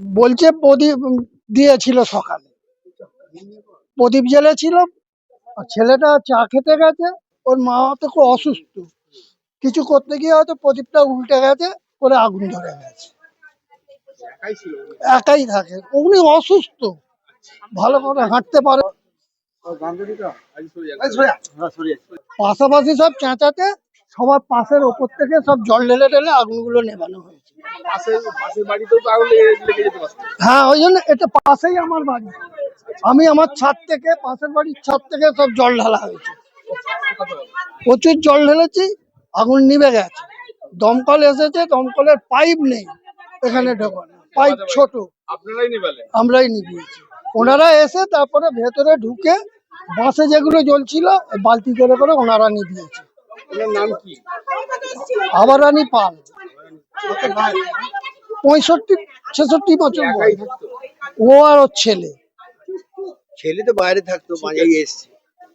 বলছে প্রদীপ দিয়েছিল সকালে। প্রদীপ জ্বেলেছিল আর ছেলেটা চা খেতে গেছে ওর মা তো খুব অসুস্থ। কিছু করতে গিয়ে হয়তো প্রদীপটা উল্টে গেছে করে আগুন ধরে গেছে। একাই থাকে। উনি অসুস্থ। ভালো করে হাঁটতে পারে পাশাপাশি সব চেঁচাতে সবার পাশের ওপর থেকে সব জল ঢেলে ঢেলে আগুনগুলো নেভানো হয়েছে হ্যাঁ ওই জন্য এটা পাশেই আমার বাড়ি। আমি আমার ছাদ থেকে পাশের বাড়ির ছাদ থেকে সব জল ঢালা হয়েছে। প্রচুর জল ঢেলেছি আগুন নিভে গেছে। দমকল এসেছে দমকলের পাইপ নেই এখানে ঢোকানো পাইপ ছোট। আমরাই নিভিয়েছি। ওনারা এসে তারপরে ভেতরে ঢুকে বাসে যেগুলো জ্বলছিল বালতি করে করে ওনারা নিভিয়েছে। কি? আবার রানী পাল। পঁয়ষট্টি ছেষট্টি বছর বয়স। থাকতো। ও আর ওর ছেলে। ছেলে তো বাইরে থাকতো মাঝে এসছে।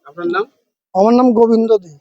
আপনার নাম? আমার নাম গোবিন্দ দে।